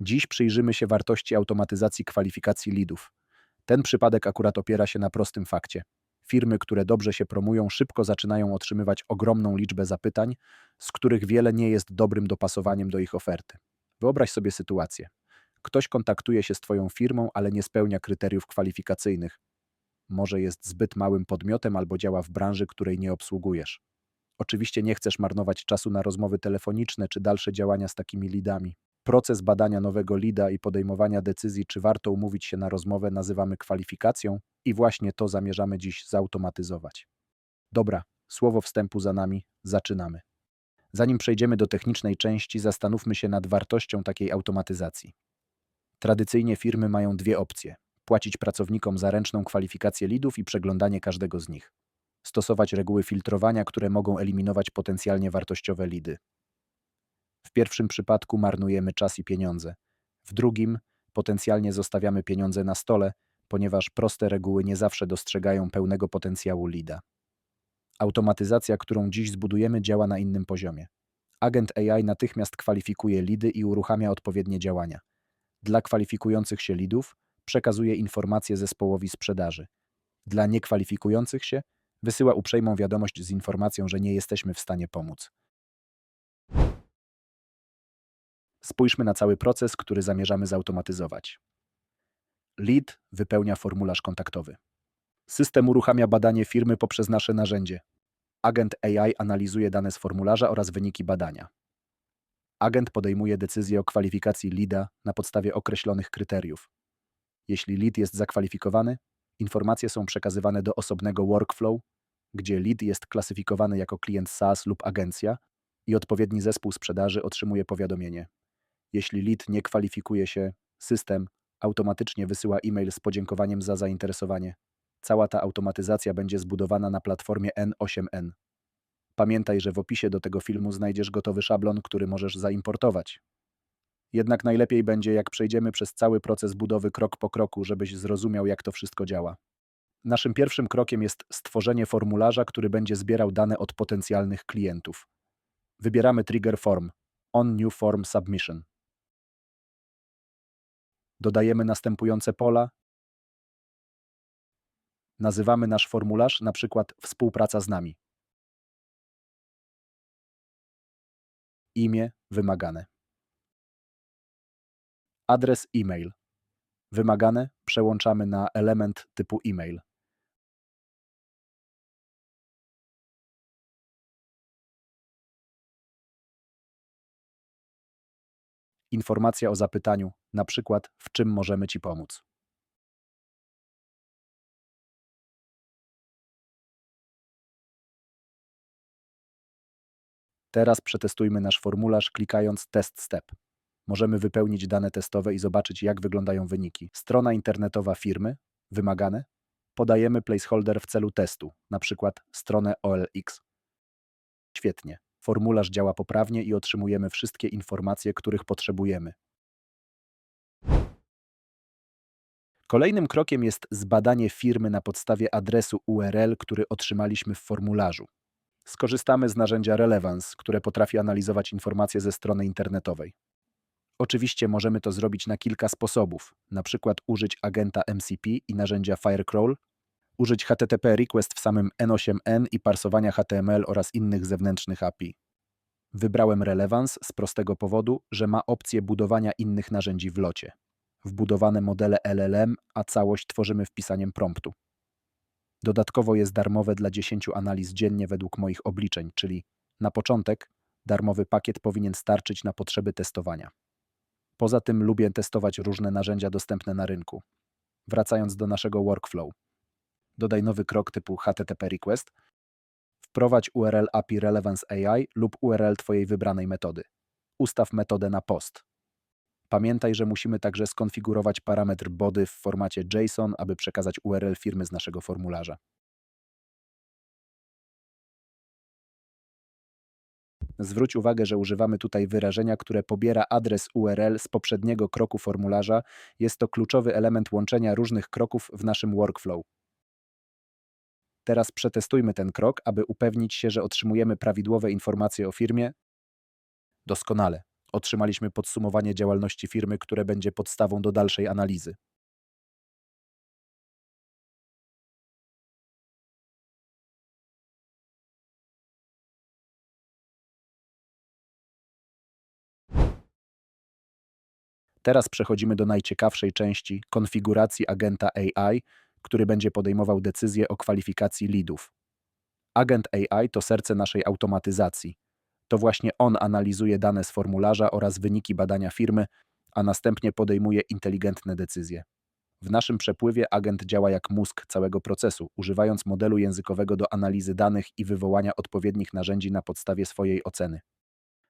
Dziś przyjrzymy się wartości automatyzacji kwalifikacji lidów. Ten przypadek akurat opiera się na prostym fakcie. Firmy, które dobrze się promują, szybko zaczynają otrzymywać ogromną liczbę zapytań, z których wiele nie jest dobrym dopasowaniem do ich oferty. Wyobraź sobie sytuację. Ktoś kontaktuje się z Twoją firmą, ale nie spełnia kryteriów kwalifikacyjnych. Może jest zbyt małym podmiotem albo działa w branży, której nie obsługujesz. Oczywiście nie chcesz marnować czasu na rozmowy telefoniczne czy dalsze działania z takimi lidami. Proces badania nowego lida i podejmowania decyzji, czy warto umówić się na rozmowę, nazywamy kwalifikacją i właśnie to zamierzamy dziś zautomatyzować. Dobra, słowo wstępu za nami, zaczynamy. Zanim przejdziemy do technicznej części, zastanówmy się nad wartością takiej automatyzacji. Tradycyjnie firmy mają dwie opcje: płacić pracownikom za ręczną kwalifikację lidów i przeglądanie każdego z nich. Stosować reguły filtrowania, które mogą eliminować potencjalnie wartościowe lidy. W pierwszym przypadku marnujemy czas i pieniądze. W drugim potencjalnie zostawiamy pieniądze na stole, ponieważ proste reguły nie zawsze dostrzegają pełnego potencjału lida. Automatyzacja, którą dziś zbudujemy, działa na innym poziomie. Agent AI natychmiast kwalifikuje lidy i uruchamia odpowiednie działania. Dla kwalifikujących się lidów przekazuje informacje zespołowi sprzedaży. Dla niekwalifikujących się wysyła uprzejmą wiadomość z informacją, że nie jesteśmy w stanie pomóc. Spójrzmy na cały proces, który zamierzamy zautomatyzować. Lead wypełnia formularz kontaktowy. System uruchamia badanie firmy poprzez nasze narzędzie. Agent AI analizuje dane z formularza oraz wyniki badania. Agent podejmuje decyzję o kwalifikacji leada na podstawie określonych kryteriów. Jeśli lead jest zakwalifikowany, informacje są przekazywane do osobnego workflow, gdzie lead jest klasyfikowany jako klient SaaS lub agencja i odpowiedni zespół sprzedaży otrzymuje powiadomienie. Jeśli lead nie kwalifikuje się, system automatycznie wysyła e-mail z podziękowaniem za zainteresowanie. Cała ta automatyzacja będzie zbudowana na platformie N8N. Pamiętaj, że w opisie do tego filmu znajdziesz gotowy szablon, który możesz zaimportować. Jednak najlepiej będzie, jak przejdziemy przez cały proces budowy krok po kroku, żebyś zrozumiał, jak to wszystko działa. Naszym pierwszym krokiem jest stworzenie formularza, który będzie zbierał dane od potencjalnych klientów. Wybieramy Trigger Form On New Form Submission. Dodajemy następujące pola. Nazywamy nasz formularz na przykład Współpraca z nami. Imię wymagane. Adres e-mail. Wymagane przełączamy na element typu e-mail. Informacja o zapytaniu, na przykład w czym możemy Ci pomóc. Teraz przetestujmy nasz formularz klikając Test Step. Możemy wypełnić dane testowe i zobaczyć, jak wyglądają wyniki. Strona internetowa firmy, wymagane. Podajemy placeholder w celu testu, na przykład stronę OLX. Świetnie. Formularz działa poprawnie i otrzymujemy wszystkie informacje, których potrzebujemy. Kolejnym krokiem jest zbadanie firmy na podstawie adresu URL, który otrzymaliśmy w formularzu. Skorzystamy z narzędzia Relevance, które potrafi analizować informacje ze strony internetowej. Oczywiście możemy to zrobić na kilka sposobów, przykład użyć agenta MCP i narzędzia Firecrawl, użyć HTTP request w samym N8N i parsowania HTML oraz innych zewnętrznych API. Wybrałem Relevance z prostego powodu, że ma opcję budowania innych narzędzi w locie. Wbudowane modele LLM, a całość tworzymy wpisaniem promptu. Dodatkowo jest darmowe dla 10 analiz dziennie według moich obliczeń, czyli na początek darmowy pakiet powinien starczyć na potrzeby testowania. Poza tym lubię testować różne narzędzia dostępne na rynku. Wracając do naszego workflow. Dodaj nowy krok typu HTTP request. Wprowadź URL API Relevance AI lub URL Twojej wybranej metody. Ustaw metodę na post. Pamiętaj, że musimy także skonfigurować parametr body w formacie JSON, aby przekazać URL firmy z naszego formularza. Zwróć uwagę, że używamy tutaj wyrażenia, które pobiera adres URL z poprzedniego kroku formularza. Jest to kluczowy element łączenia różnych kroków w naszym workflow. Teraz przetestujmy ten krok, aby upewnić się, że otrzymujemy prawidłowe informacje o firmie. Doskonale. Otrzymaliśmy podsumowanie działalności firmy, które będzie podstawą do dalszej analizy. Teraz przechodzimy do najciekawszej części konfiguracji agenta AI, który będzie podejmował decyzje o kwalifikacji leadów. Agent AI to serce naszej automatyzacji. To właśnie on analizuje dane z formularza oraz wyniki badania firmy, a następnie podejmuje inteligentne decyzje. W naszym przepływie agent działa jak mózg całego procesu, używając modelu językowego do analizy danych i wywołania odpowiednich narzędzi na podstawie swojej oceny.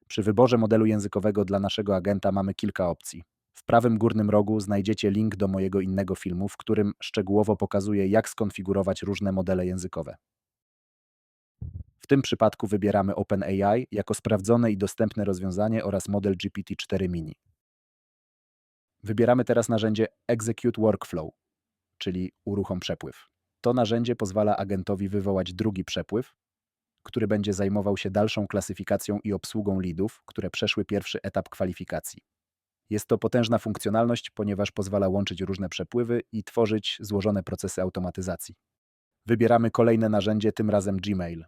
Przy wyborze modelu językowego dla naszego agenta mamy kilka opcji. W prawym górnym rogu znajdziecie link do mojego innego filmu, w którym szczegółowo pokazuję, jak skonfigurować różne modele językowe. W tym przypadku wybieramy OpenAI jako sprawdzone i dostępne rozwiązanie oraz model GPT-4 Mini. Wybieramy teraz narzędzie Execute Workflow, czyli uruchom przepływ. To narzędzie pozwala agentowi wywołać drugi przepływ, który będzie zajmował się dalszą klasyfikacją i obsługą leadów, które przeszły pierwszy etap kwalifikacji. Jest to potężna funkcjonalność, ponieważ pozwala łączyć różne przepływy i tworzyć złożone procesy automatyzacji. Wybieramy kolejne narzędzie, tym razem Gmail.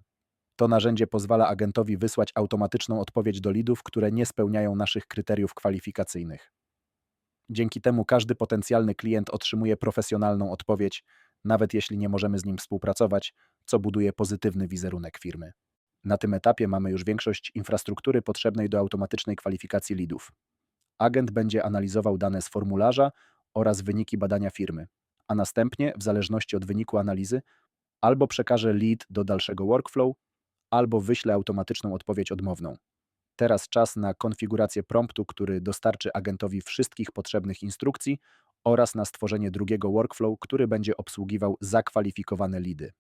To narzędzie pozwala agentowi wysłać automatyczną odpowiedź do lidów, które nie spełniają naszych kryteriów kwalifikacyjnych. Dzięki temu każdy potencjalny klient otrzymuje profesjonalną odpowiedź, nawet jeśli nie możemy z nim współpracować, co buduje pozytywny wizerunek firmy. Na tym etapie mamy już większość infrastruktury potrzebnej do automatycznej kwalifikacji lidów. Agent będzie analizował dane z formularza oraz wyniki badania firmy, a następnie, w zależności od wyniku analizy, albo przekaże lead do dalszego workflow, albo wyśle automatyczną odpowiedź odmowną. Teraz czas na konfigurację promptu, który dostarczy agentowi wszystkich potrzebnych instrukcji oraz na stworzenie drugiego workflow, który będzie obsługiwał zakwalifikowane lidy.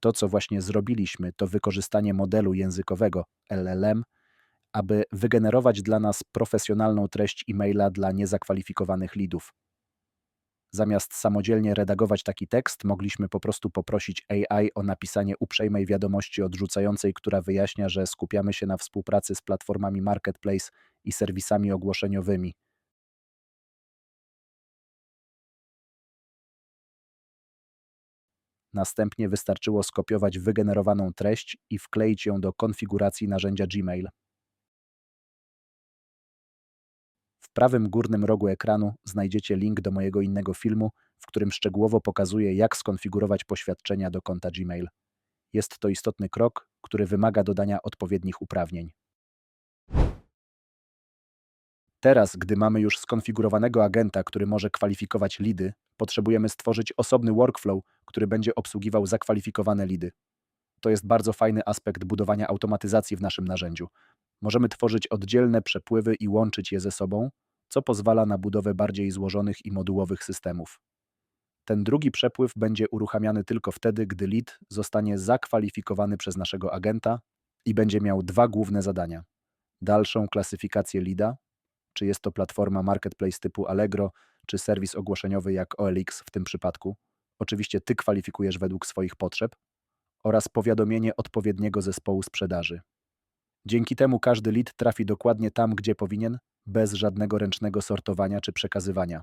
To, co właśnie zrobiliśmy, to wykorzystanie modelu językowego LLM, aby wygenerować dla nas profesjonalną treść e-maila dla niezakwalifikowanych lidów. Zamiast samodzielnie redagować taki tekst, mogliśmy po prostu poprosić AI o napisanie uprzejmej wiadomości odrzucającej, która wyjaśnia, że skupiamy się na współpracy z platformami marketplace i serwisami ogłoszeniowymi. Następnie wystarczyło skopiować wygenerowaną treść i wkleić ją do konfiguracji narzędzia Gmail. Prawym górnym rogu ekranu znajdziecie link do mojego innego filmu, w którym szczegółowo pokazuję, jak skonfigurować poświadczenia do konta Gmail. Jest to istotny krok, który wymaga dodania odpowiednich uprawnień. Teraz, gdy mamy już skonfigurowanego agenta, który może kwalifikować lidy, potrzebujemy stworzyć osobny workflow, który będzie obsługiwał zakwalifikowane lidy. To jest bardzo fajny aspekt budowania automatyzacji w naszym narzędziu. Możemy tworzyć oddzielne przepływy i łączyć je ze sobą, co pozwala na budowę bardziej złożonych i modułowych systemów. Ten drugi przepływ będzie uruchamiany tylko wtedy, gdy lead zostanie zakwalifikowany przez naszego agenta i będzie miał dwa główne zadania: dalszą klasyfikację leada, czy jest to platforma marketplace typu Allegro, czy serwis ogłoszeniowy jak OLX w tym przypadku. Oczywiście ty kwalifikujesz według swoich potrzeb, oraz powiadomienie odpowiedniego zespołu sprzedaży. Dzięki temu każdy lead trafi dokładnie tam, gdzie powinien, bez żadnego ręcznego sortowania czy przekazywania.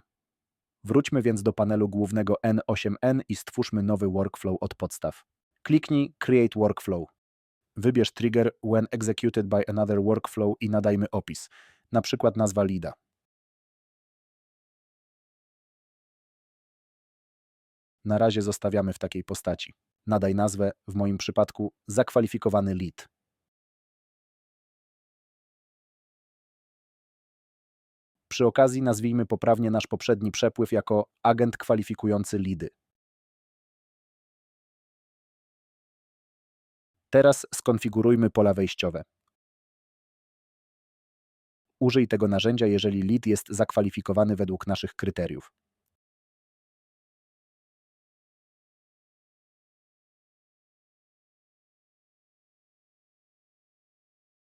Wróćmy więc do panelu głównego N8N i stwórzmy nowy workflow od podstaw. Kliknij Create Workflow. Wybierz trigger When executed by another workflow i nadajmy opis, na przykład nazwa leada. Na razie zostawiamy w takiej postaci. Nadaj nazwę, w moim przypadku, zakwalifikowany lead. Przy okazji nazwijmy poprawnie nasz poprzedni przepływ jako agent kwalifikujący lidy. Teraz skonfigurujmy pola wejściowe. Użyj tego narzędzia, jeżeli lead jest zakwalifikowany według naszych kryteriów.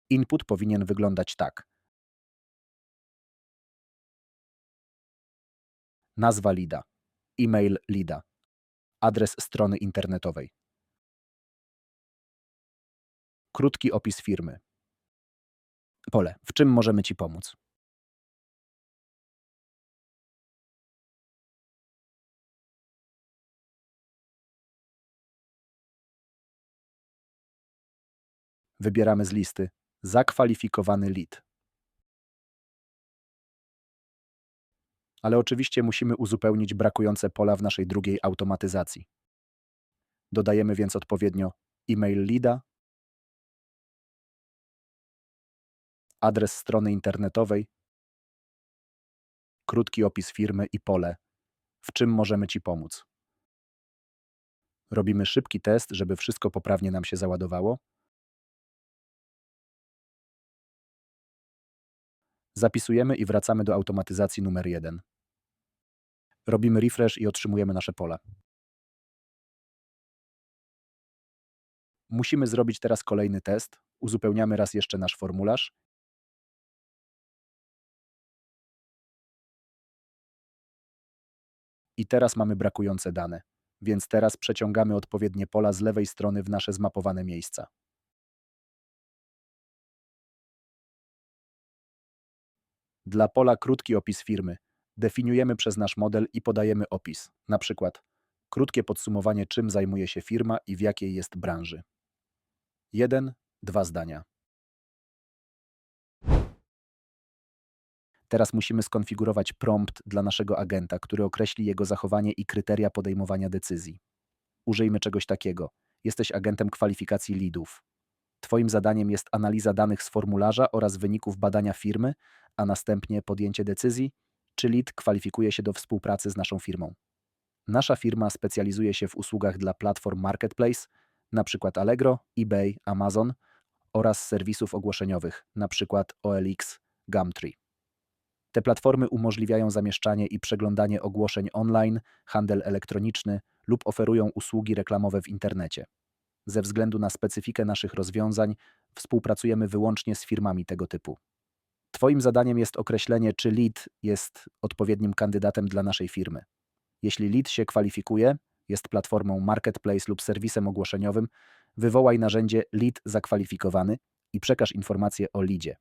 Input powinien wyglądać tak. Nazwa lida, e-mail lida, adres strony internetowej. Krótki opis firmy. Pole. W czym możemy Ci pomóc? Wybieramy z listy zakwalifikowany lead. Ale oczywiście musimy uzupełnić brakujące pola w naszej drugiej automatyzacji. Dodajemy więc odpowiednio e-mail leada, adres strony internetowej, krótki opis firmy i pole, w czym możemy Ci pomóc. Robimy szybki test, żeby wszystko poprawnie nam się załadowało. Zapisujemy i wracamy do automatyzacji numer 1. Robimy refresh i otrzymujemy nasze pola. Musimy zrobić teraz kolejny test. Uzupełniamy raz jeszcze nasz formularz. I teraz mamy brakujące dane, więc teraz przeciągamy odpowiednie pola z lewej strony w nasze zmapowane miejsca. Dla pola krótki opis firmy definiujemy przez nasz model i podajemy opis, na przykład krótkie podsumowanie czym zajmuje się firma i w jakiej jest branży. Jeden, dwa zdania. Teraz musimy skonfigurować prompt dla naszego agenta, który określi jego zachowanie i kryteria podejmowania decyzji. Użyjmy czegoś takiego. Jesteś agentem kwalifikacji leadów. Twoim zadaniem jest analiza danych z formularza oraz wyników badania firmy, a następnie podjęcie decyzji, czy lead kwalifikuje się do współpracy z naszą firmą. Nasza firma specjalizuje się w usługach dla platform marketplace, np. Allegro, eBay, Amazon oraz serwisów ogłoszeniowych, np. OLX, Gumtree. Te platformy umożliwiają zamieszczanie i przeglądanie ogłoszeń online, handel elektroniczny lub oferują usługi reklamowe w internecie. Ze względu na specyfikę naszych rozwiązań, współpracujemy wyłącznie z firmami tego typu. Twoim zadaniem jest określenie, czy lead jest odpowiednim kandydatem dla naszej firmy. Jeśli lead się kwalifikuje, jest platformą marketplace lub serwisem ogłoszeniowym, wywołaj narzędzie lead zakwalifikowany i przekaż informację o leadzie.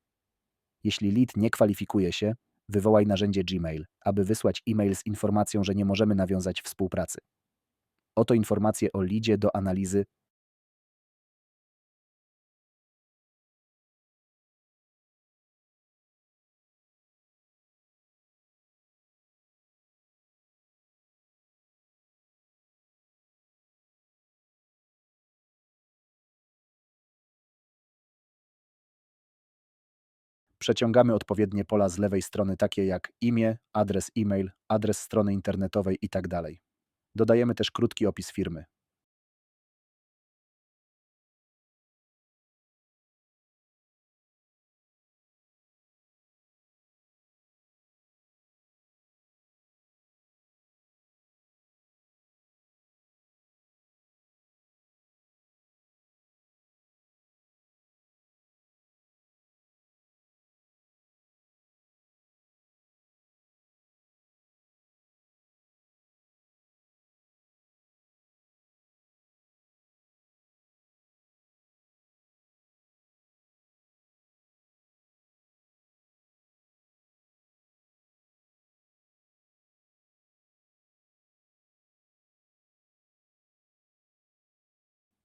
Jeśli lead nie kwalifikuje się, wywołaj narzędzie Gmail, aby wysłać e-mail z informacją, że nie możemy nawiązać współpracy. Oto informacje o leadzie do analizy Przeciągamy odpowiednie pola z lewej strony, takie jak imię, adres e-mail, adres strony internetowej itd. Dodajemy też krótki opis firmy.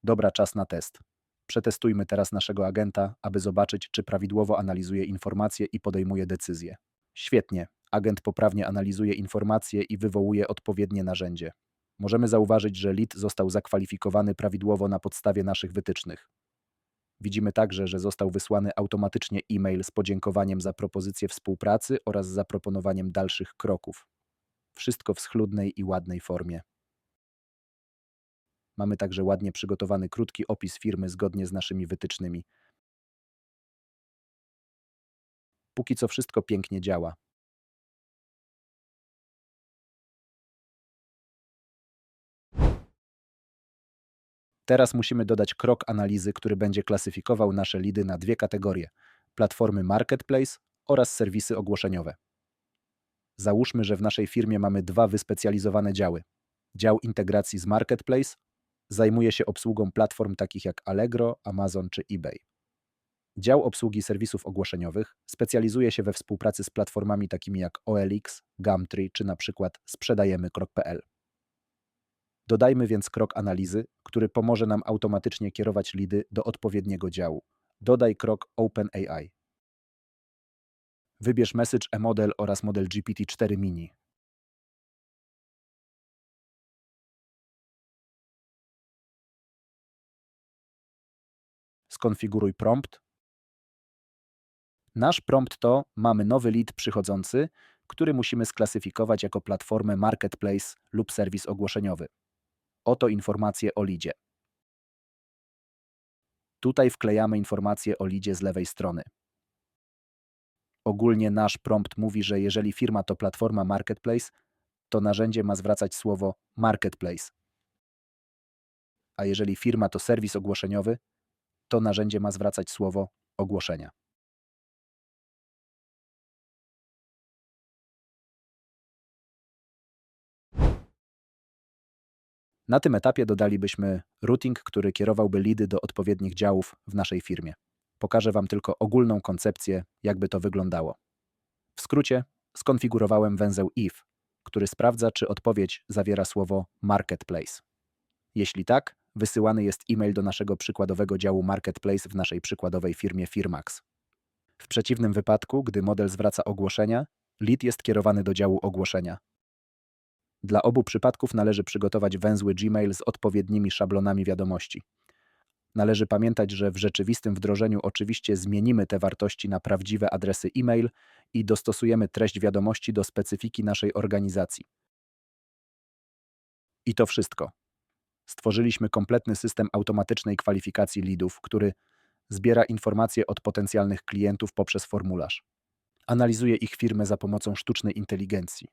Dobra, czas na test. Przetestujmy teraz naszego agenta, aby zobaczyć, czy prawidłowo analizuje informacje i podejmuje decyzje. Świetnie. Agent poprawnie analizuje informacje i wywołuje odpowiednie narzędzie. Możemy zauważyć, że lead został zakwalifikowany prawidłowo na podstawie naszych wytycznych. Widzimy także, że został wysłany automatycznie e-mail z podziękowaniem za propozycję współpracy oraz zaproponowaniem dalszych kroków. Wszystko w schludnej i ładnej formie. Mamy także ładnie przygotowany krótki opis firmy zgodnie z naszymi wytycznymi. Póki co wszystko pięknie działa. Teraz musimy dodać krok analizy, który będzie klasyfikował nasze lidy na dwie kategorie: platformy marketplace oraz serwisy ogłoszeniowe. Załóżmy, że w naszej firmie mamy dwa wyspecjalizowane działy: dział integracji z marketplace zajmuje się obsługą platform takich jak Allegro, Amazon czy eBay. Dział obsługi serwisów ogłoszeniowych specjalizuje się we współpracy z platformami takimi jak OLX, Gumtree czy na przykład sprzedajemy.pl. Dodajmy więc krok analizy, który pomoże nam automatycznie kierować lidy do odpowiedniego działu. Dodaj krok OpenAI. Wybierz Message e-model oraz model GPT-4 Mini. Skonfiguruj prompt. Nasz prompt to mamy nowy lead przychodzący, który musimy sklasyfikować jako platformę marketplace lub serwis ogłoszeniowy. Oto informacje o lidzie. Tutaj wklejamy informacje o lidzie z lewej strony. Ogólnie nasz prompt mówi, że jeżeli firma to platforma marketplace, to narzędzie ma zwracać słowo marketplace. A jeżeli firma to serwis ogłoszeniowy, to narzędzie ma zwracać słowo ogłoszenia. Na tym etapie dodalibyśmy routing, który kierowałby lidy do odpowiednich działów w naszej firmie. Pokażę Wam tylko ogólną koncepcję, jakby to wyglądało. W skrócie, skonfigurowałem węzeł if, który sprawdza, czy odpowiedź zawiera słowo marketplace. Jeśli tak, wysyłany jest e-mail do naszego przykładowego działu marketplace w naszej przykładowej firmie Firmax. W przeciwnym wypadku, gdy model zwraca ogłoszenia, lead jest kierowany do działu ogłoszenia. Dla obu przypadków należy przygotować węzły Gmail z odpowiednimi szablonami wiadomości. Należy pamiętać, że w rzeczywistym wdrożeniu oczywiście zmienimy te wartości na prawdziwe adresy e-mail i dostosujemy treść wiadomości do specyfiki naszej organizacji. I to wszystko. Stworzyliśmy kompletny system automatycznej kwalifikacji leadów, który zbiera informacje od potencjalnych klientów poprzez formularz. Analizuje ich firmę za pomocą sztucznej inteligencji.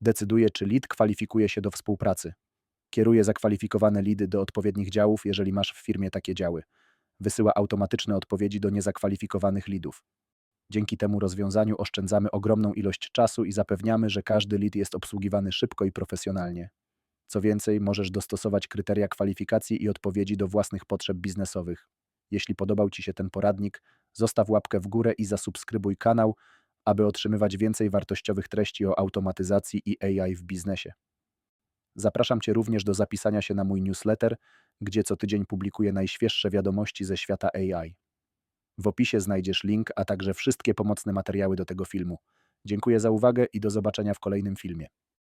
Decyduje, czy lead kwalifikuje się do współpracy. Kieruje zakwalifikowane lidy do odpowiednich działów, jeżeli masz w firmie takie działy. Wysyła automatyczne odpowiedzi do niezakwalifikowanych lidów. Dzięki temu rozwiązaniu oszczędzamy ogromną ilość czasu i zapewniamy, że każdy lead jest obsługiwany szybko i profesjonalnie. Co więcej, możesz dostosować kryteria kwalifikacji i odpowiedzi do własnych potrzeb biznesowych. Jeśli podobał Ci się ten poradnik, zostaw łapkę w górę i zasubskrybuj kanał, aby otrzymywać więcej wartościowych treści o automatyzacji i AI w biznesie. Zapraszam Cię również do zapisania się na mój newsletter, gdzie co tydzień publikuję najświeższe wiadomości ze świata AI. W opisie znajdziesz link, a także wszystkie pomocne materiały do tego filmu. Dziękuję za uwagę i do zobaczenia w kolejnym filmie.